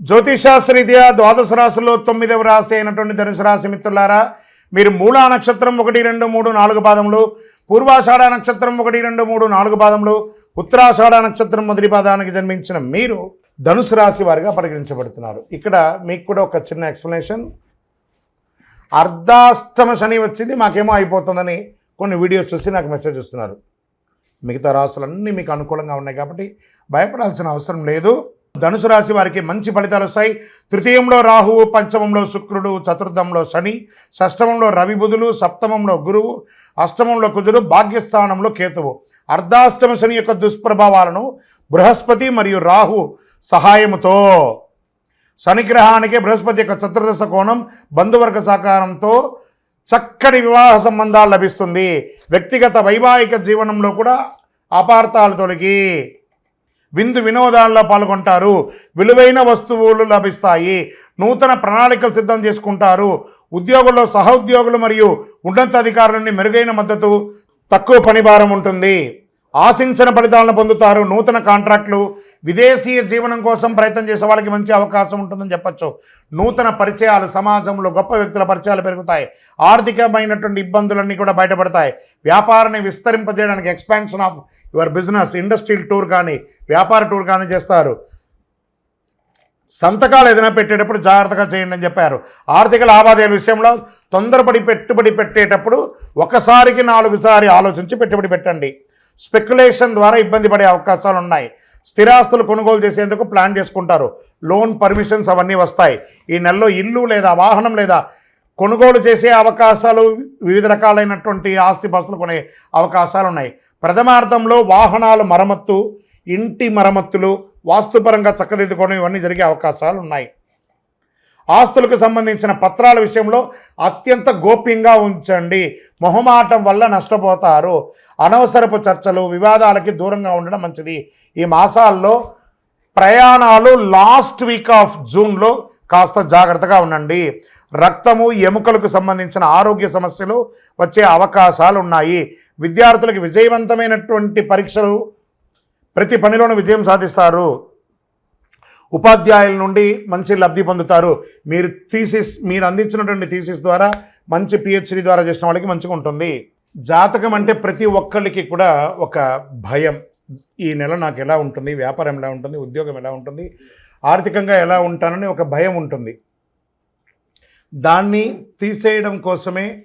జ్యోతిషాస్త్రీత్యా ద్వాదశ రాశుల్లో తొమ్మిదవ రాశి అయినటువంటి ధనుసు రాశి మిత్రులారా మీరు మూలా నక్షత్రం ఒకటి రెండు మూడు నాలుగు పాదములు పూర్వాషాఢ నక్షత్రం ఒకటి రెండు మూడు నాలుగు పాదములు ఉత్తరాషాఢ నక్షత్రం మొదటి పాదానికి జన్మించిన మీరు ధనుసు రాశి వారిగా పరిగణించబడుతున్నారు. ఇక్కడ మీకు కూడా ఒక చిన్న ఎక్స్ప్లెనేషన్. అర్ధాష్టమ శని వచ్చింది మాకేమో అయిపోతుందని కొన్ని వీడియోస్ చూసి నాకు మెసేజ్ ఇస్తున్నారు. మిగతా రాశులన్నీ మీకు అనుకూలంగా ఉన్నాయి కాబట్టి భయపడాల్సిన అవసరం లేదు. ధనుసు రాశి వారికి మంచి ఫలితాలు వస్తాయి. తృతీయంలో రాహువు పంచమంలో శుక్రుడు చతుర్థంలో శని షష్టమంలో రవి బుధులు సప్తమంలో గురువు అష్టమంలో కుజుడు భాగ్యస్థానంలో కేతువు. అర్ధాష్టమ శని యొక్క దుష్ప్రభావాలను బృహస్పతి మరియు రాహు సహాయముతో శనిగ్రహానికి బృహస్పతి యొక్క చతుర్దశ కోణం బంధువర్గ సహకారంతో చక్కటి వివాహ సంబంధాలు లభిస్తుంది. వ్యక్తిగత వైవాహిక జీవనంలో కూడా అపార్థాలు తొలగి విందు వినోదాల్లో పాల్గొంటారు. విలువైన వస్తువులు లభిస్తాయి. నూతన ప్రణాళికలు సిద్ధం చేసుకుంటారు. ఉద్యోగుల్లో సహోద్యోగులు మరియు ఉన్నతాధికారుల నుండి మెరుగైన మద్దతు తక్కువ పనిభారం ఉంటుంది. ఆశించిన ఫలితాలను పొందుతారు. నూతన కాంట్రాక్టులు విదేశీయ జీవనం కోసం ప్రయత్నం చేసే వాళ్ళకి మంచి అవకాశం ఉంటుందని చెప్పచ్చు. నూతన పరిచయాలు సమాజంలో గొప్ప వ్యక్తుల పరిచయాలు పెరుగుతాయి. ఆర్థికమైనటువంటి ఇబ్బందులన్నీ కూడా బయటపడతాయి. వ్యాపారాన్ని విస్తరింపజేయడానికి expansion of your business industrial tour కానీ వ్యాపార టూర్ కానీ చేస్తారు. సంతకాలు ఏదైనా పెట్టేటప్పుడు జాగ్రత్తగా చేయండి అని చెప్పారు. ఆర్థిక లావాదేవీల విషయంలో తొందరపడి పెట్టుబడి పెట్టేటప్పుడు ఒకసారికి నాలుగుసారి ఆలోచించి పెట్టుబడి పెట్టండి. స్పెక్యులేషన్ ద్వారా ఇబ్బంది పడే అవకాశాలు ఉన్నాయి. స్థిరాస్తులు కొనుగోలు చేసేందుకు ప్లాన్ చేసుకుంటారు. లోన్ పర్మిషన్స్ అవన్నీ వస్తాయి. ఈ నెలలో ఇల్లు లేదా వాహనం లేదా కొనుగోలు చేసే అవకాశాలు వివిధ రకాలైనటువంటి ఆస్తి బస్సులు కొనే అవకాశాలు ఉన్నాయి. ప్రథమార్థంలో వాహనాలు మరమ్మత్తు ఇంటి మరమ్మతులు వాస్తుపరంగా చక్కదిద్దుకోవడం ఇవన్నీ జరిగే అవకాశాలు ఉన్నాయి. ఆస్తులకు సంబంధించిన పత్రాల విషయంలో అత్యంత గోప్యంగా ఉంచండి. మొహమాటం వల్ల నష్టపోతారు. అనవసరపు చర్చలు వివాదాలకి దూరంగా ఉండడం మంచిది. ఈ మాసాల్లో ప్రయాణాలు లాస్ట్ వీక్ ఆఫ్ జూన్లో కాస్త జాగ్రత్తగా ఉండండి. రక్తము ఎముకలకు సంబంధించిన ఆరోగ్య సమస్యలు వచ్చే అవకాశాలు ఉన్నాయి. విద్యార్థులకు విజయవంతమైనటువంటి పరీక్షలు ప్రతి పనిలోనూ విజయం సాధిస్తారు. ఉపాధ్యాయుల నుండి మంచి లబ్ధి పొందుతారు. మీరు థీసిస్ మీరు అందించినటువంటి థీసిస్ ద్వారా మంచి పిహెచ్డి ద్వారా చేసిన వాళ్ళకి మంచిగా ఉంటుంది. జాతకం అంటే ప్రతి ఒక్కళ్ళకి కూడా ఒక భయం. ఈ నెల నాకు ఎలా ఉంటుంది? వ్యాపారం ఎలా ఉంటుంది? ఉద్యోగం ఎలా ఉంటుంది? ఆర్థికంగా ఎలా ఉంటానని ఒక భయం ఉంటుంది. దాన్ని తీసేయడం కోసమే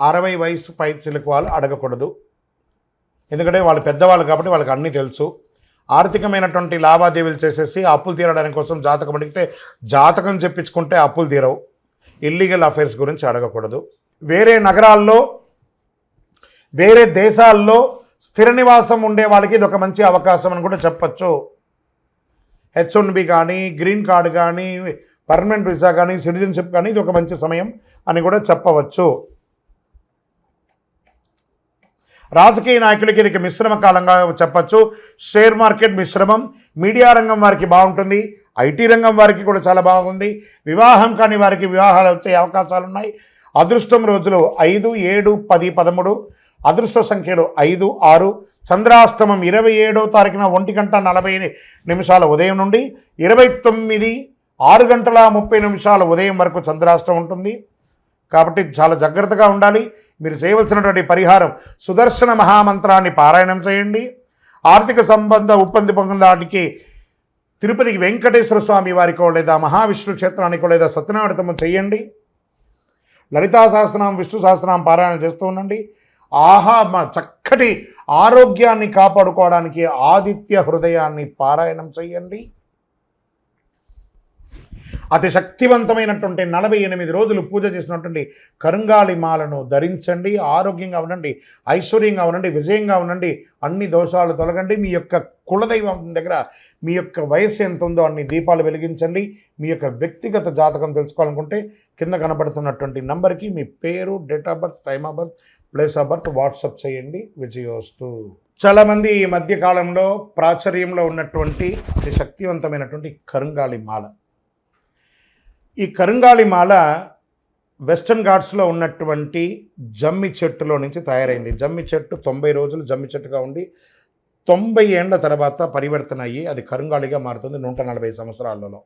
అరవై వయసు పై చిలుకు వాళ్ళు అడగకూడదు. ఎందుకంటే వాళ్ళు పెద్దవాళ్ళు కాబట్టి వాళ్ళకి అన్నీ తెలుసు. ఆర్థికమైనటువంటి లావాదేవీలు చేసేసి అప్పులు తీరడానికి కోసం జాతకం అడిగితే జాతకం చెప్పించుకుంటే అప్పులు తీరవు. ఇల్లీగల్ అఫైర్స్ గురించి అడగకూడదు. వేరే నగరాల్లో వేరే దేశాల్లో స్థిర నివాసం ఉండే వాళ్ళకి ఇది ఒక మంచి అవకాశం అని కూడా చెప్పచ్చు. హెచ్ వన్ బి కానీ గ్రీన్ కార్డు కానీ పర్మనెంట్ వీసా కానీ సిటిజన్షిప్ కానీ ఇది ఒక మంచి సమయం అని కూడా చెప్పవచ్చు. రాజకీయ నాయకులకి ఇది మిశ్రమ కాలంగా చెప్పచ్చు. షేర్ మార్కెట్ మిశ్రమం మీడియా రంగం వారికి బాగుంటుంది ఐటీ రంగం వారికి కూడా చాలా బాగుంది. వివాహం కాని వారికి వివాహాలు వచ్చే అవకాశాలు ఉన్నాయి. అదృష్టం రోజులు ఐదు ఏడు పది పదమూడు అదృష్ట సంఖ్యలు ఐదు ఆరు. చంద్రాష్టమం ఇరవై ఏడో తారీఖున ఒంటి గంట నలభై నిమిషాల ఉదయం నుండి ఇరవై తొమ్మిది ఆరు గంటల ముప్పై నిమిషాల ఉదయం వరకు చంద్రాష్టం ఉంటుంది. కాబట్టి చాలా జాగ్రత్తగా ఉండాలి. మీరు చేయవలసినటువంటి పరిహారం సుదర్శన మహామంత్రాన్ని పారాయణం చేయండి. ఆర్థిక సంబంధ ఉప్పంది పొందడానికి తిరుపతికి వెంకటేశ్వర స్వామి వారికో లేదా మహావిష్ణు క్షేత్రానికో లేదా సత్యనారాయణతము చేయండి. లలితా శాస్త్రం విష్ణు శాస్త్రం పారాయణ చేస్తూ ఉండండి. ఆహా చక్కటి ఆరోగ్యాన్ని కాపాడుకోవడానికి ఆదిత్య హృదయాన్ని పారాయణం చేయండి. అతి శక్తివంతమైనటువంటి నలభై ఎనిమిది రోజులు పూజ చేసినటువంటి కరుంగాళి మాలను ధరించండి ఆరోగ్యంగా ఉండండి ఐశ్వర్యంగా ఉండండి విజయంగా ఉండండి అన్ని దోషాలు తొలగండి. మీ యొక్క కులదైవం దగ్గర మీ యొక్క వయసు ఎంత ఉందో అన్ని దీపాలు వెలిగించండి. మీ యొక్క వ్యక్తిగత జాతకం తెలుసుకోవాలనుకుంటే కింద కనబడుతున్నటువంటి నంబర్కి మీ పేరు date of birth time of birth place of birth WhatsApp చేయండి. విజయోస్తు చాలామంది ఈ మధ్యకాలంలో ప్రాచుర్యంలో ఉన్నటువంటి అతి శక్తివంతమైనటువంటి కరుంగాళి మాల. ఈ కరుంగాళి మాల వెస్టర్న్ ఘాట్స్లో ఉన్నటువంటి జమ్మి చెట్టులో నుంచి తయారైంది. జమ్మి చెట్టు తొంభై రోజులు జమ్మి చెట్టుగా ఉండి తొంభై ఏండ్ల తర్వాత పరివర్తన అయ్యి అది కరుంగాళిగా మారుతుంది నూట నలభై సంవత్సరాలలో.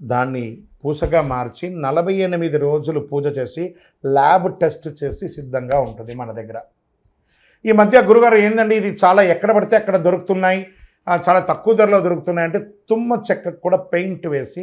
దాన్ని పూసగా మార్చి నలభై ఎనిమిది రోజులు పూజ చేసి ల్యాబ్ టెస్ట్ చేసి సిద్ధంగా ఉంటుంది మన దగ్గర. ఈ మధ్య గురుగారు ఏంటండి ఇది చాలా ఎక్కడ పడితే అక్కడ దొరుకుతున్నాయి చాలా తక్కువ ధరలో దొరుకుతున్నాయి అంటే తుమ్మ చెక్కకు కూడా పెయింట్ వేసి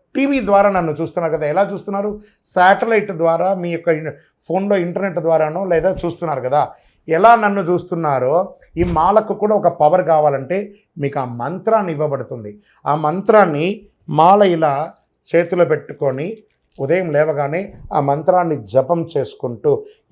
టీవీ ద్వారా నన్ను చూస్తున్నారు కదా ఎలా చూస్తున్నారు? శాటిలైట్ ద్వారా మీ యొక్క ఫోన్లో ఇంటర్నెట్ ద్వారానో లేదా చూస్తున్నారు కదా ఎలా నన్ను చూస్తున్నారో ఈ మాలకు కూడా ఒక పవర్ కావాలంటే మీకు ఆ మంత్రాన్ని ఇవ్వబడుతుంది. ఆ మంత్రాన్ని మాల ఇలా చేతిలో పెట్టుకొని ఉదయం లేవగానే ఆ మంత్రాన్ని జపం చేసుకుంటూ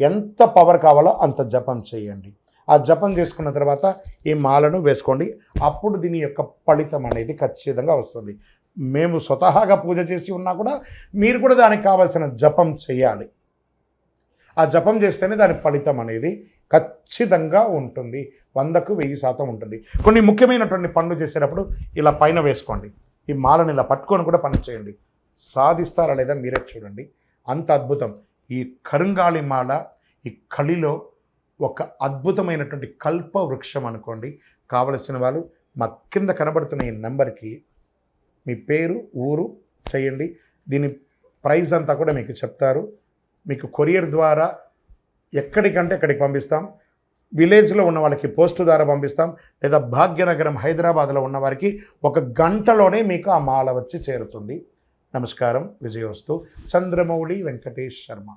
ఎంత పవర్ కావాలో అంత జపం చేయండి. ఆ జపం చేసుకున్న తర్వాత ఈ మాలను వేసుకోండి. అప్పుడు దీని యొక్క ఫలితం అనేది ఖచ్చితంగా వస్తుంది. మేము స్వతహాగా పూజ చేసి ఉన్నా కూడా మీరు కూడా దానికి కావాల్సిన జపం చేయాలి. ఆ జపం చేస్తేనే దాని ఫలితం అనేది ఖచ్చితంగా ఉంటుంది. వందకు వెయ్యి శాతం ఉంటుంది. కొన్ని ముఖ్యమైనటువంటి పనులు చేసేటప్పుడు ఇలా పైన వేసుకోండి. ఈ మాలను ఇలా పట్టుకొని కూడా పని చేయండి. సాధిస్తారా లేదా మీరే చూడండి. అంత అద్భుతం. ఈ కరుంగాళి మాల ఈ కలిలో ఒక అద్భుతమైనటువంటి కల్ప వృక్షం అనుకోండి. కావలసిన వాళ్ళు మా కింద కనబడుతున్న ఈ నెంబర్కి మీ పేరు ఊరు చేయండి. దీని ప్రైస్ అంతా కూడా మీకు చెప్తారు. మీకు కొరియర్ ద్వారా ఎక్కడికంటే ఎక్కడికి పంపిస్తాం. విలేజ్లో ఉన్న వాళ్ళకి పోస్టు ద్వారా పంపిస్తాం. లేదా భాగ్యనగరం హైదరాబాద్లో ఉన్న వారికి ఒక గంటలోనే మీకు ఆ మాల వచ్చి చేరుతుంది. నమస్కారం. విజయోస్తు చంద్రమౌళి వెంకటేష్ శర్మ.